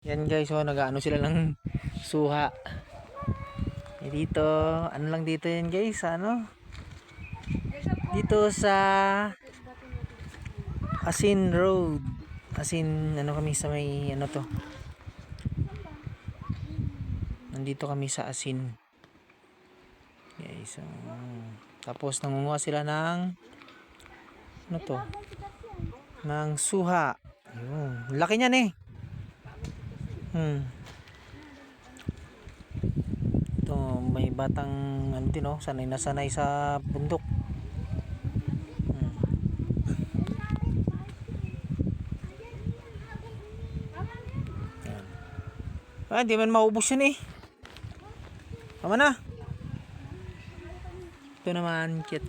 Yan guys, oh, nag-ano sila ng suha. Eh, dito, ano lang dito yan guys, ano? Dito sa Asin Road. Asin, ano kami sa may, ano to? Nandito kami sa Asin. Guys, oh. Tapos nangunguha sila ng ano to? Ng suha. Ayun. Laki niyan eh. Hmm. Ito, may batang ano din oh, sanay na sanay sa bundok. Hmm. Yan. Ah, di man maubos yun eh. Tama na. Ito naman, kit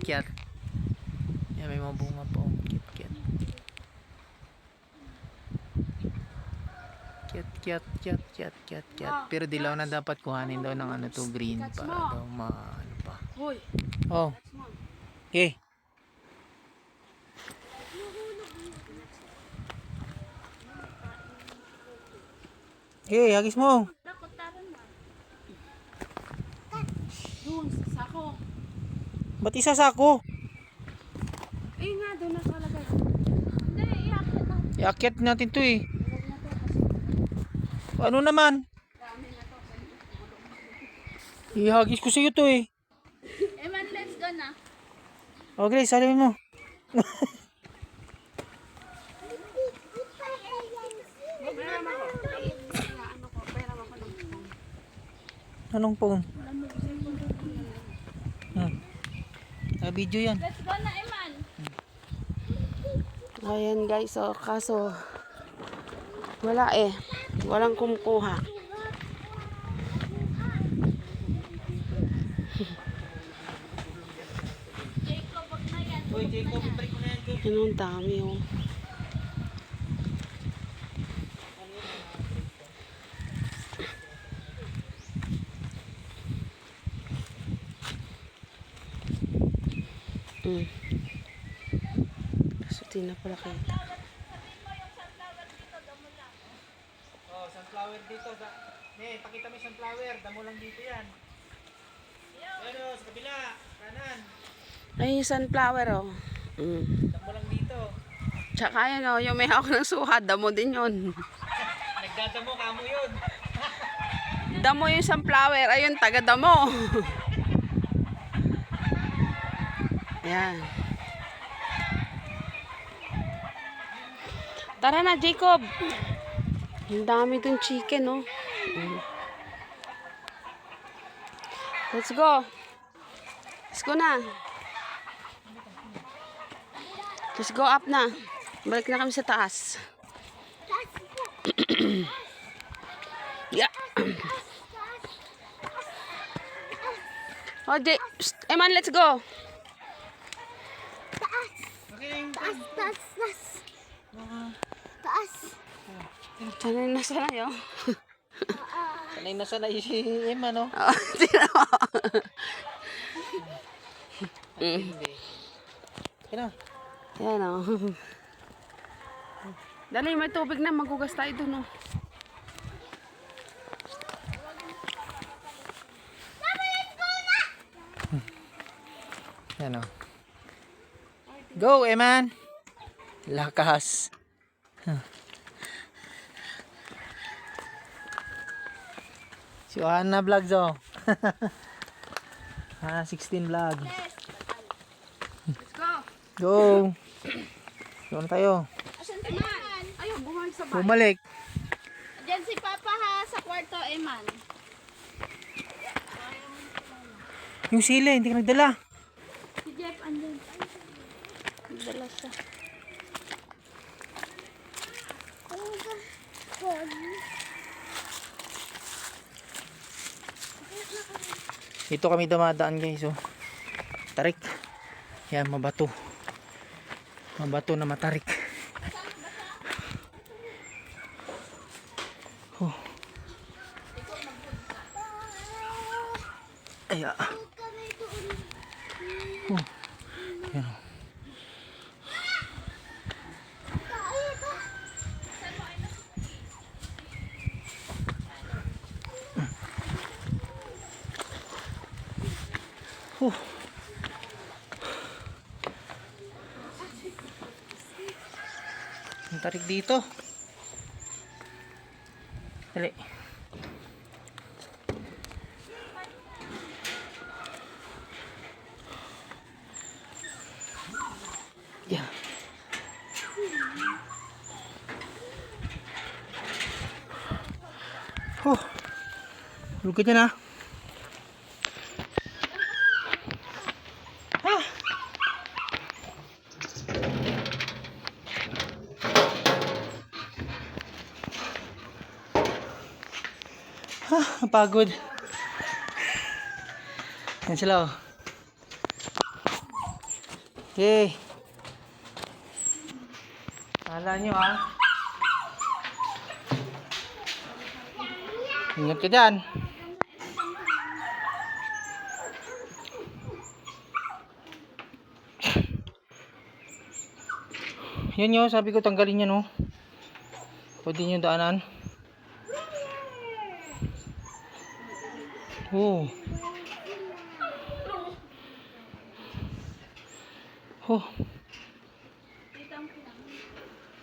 Kit kit kit kit kit kit. Pero dilaw na dapat kuhanin daw ng ano to green para daw ma ano pa. Hoy, Oh. Okay. Okay, hagis mo. doon sa sako. Ba't isa sako? Eh nga, doon nakalagay. Hindi, iakit na. Iakyat natin to eh. Ano naman? Ihagis ko sa iyo to eh. Eman, let's go na. O Grace, sabi mo. Ano Anong phone? Hmm. video yan. Let's go na, Eman. Ayan guys, so kaso wala eh. Walang kumukuha. Yan. Ang dami oh. Mm. So, di na pala kita. Sunflower dito. Sa... Ne, pakita mo yung sunflower. Damo lang dito yan. Ano, sa kabila. Kanan. Ay, sunflower oh. Mm. Damo lang dito. Tsaka yan oh, yung may hawak ng suha, damo din yun. Nagdadamo ka mo yun. Damo yung sunflower, ayun, taga damo. Yan. Tara na, Jacob. Ang dami dun chicken, oh. Let's go. Let's go na. Let's go up na. Balik na kami sa taas. yeah. Oh, Psst, Eman, let's go. Taas, taas, taas. Taas. Sanay na sanay, oh. Sanay na sanay si Emma, no? Oh, tingnan mo. Kaya Yan, oh. Dali, may tubig na. Magugas tayo dun, oh. Yan o. Go, Eman! Lakas. Si Johanna Vlogs oh. ah, 16 vlog. Let's go. Go! Doon tayo. Asan si Eman? Ayun, bumalik sa bahay. Bumalik. Diyan si Papa ha, sa kwarto, Eman. Yung sila, hindi ka nagdala. Si Jeff, andyan. Dala siya. Dito kami dumadaan guys oh. Tarik. Yan, mabato. Mabato na matarik. Oh. Ay, ah. Oh. Yan. oh. Huh. Ang tarik dito. Dali. Yeah. Oh. Hulog ka dyan Ah, napagod. Yan sila oh. Okay. Kala nyo ah. Ingat ka dyan. Yan yun, sabi ko tanggalin yan oh. Pwede nyo daanan. Oh. Oh.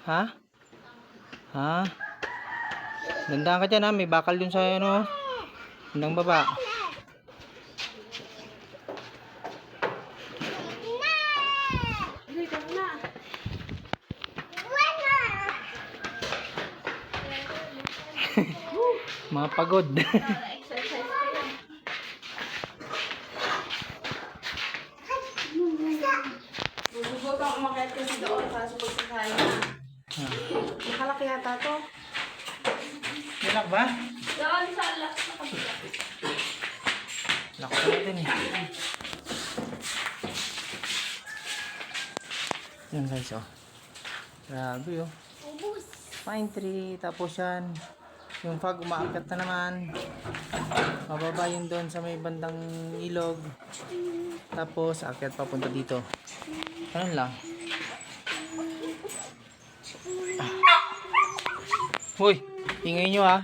Ha? Ha? Ganda ka dyan ha, may bakal dun sa ano. Bandang baba. Mga pagod. Gugutom ako umakyat kasi doon para sa pagkakain na. Makalaki yata to. Malak ba? Doon sa last na kabila. Lako pa natin eh. Yan guys oh. Grabe oh. Pine tree. Tapos yan. Yung fog umaakyat na naman. Mababa yun doon sa may bandang ilog. Tapos akyat papunta dito. Ganun lang. Ah. Hoy, ingay nyo ah.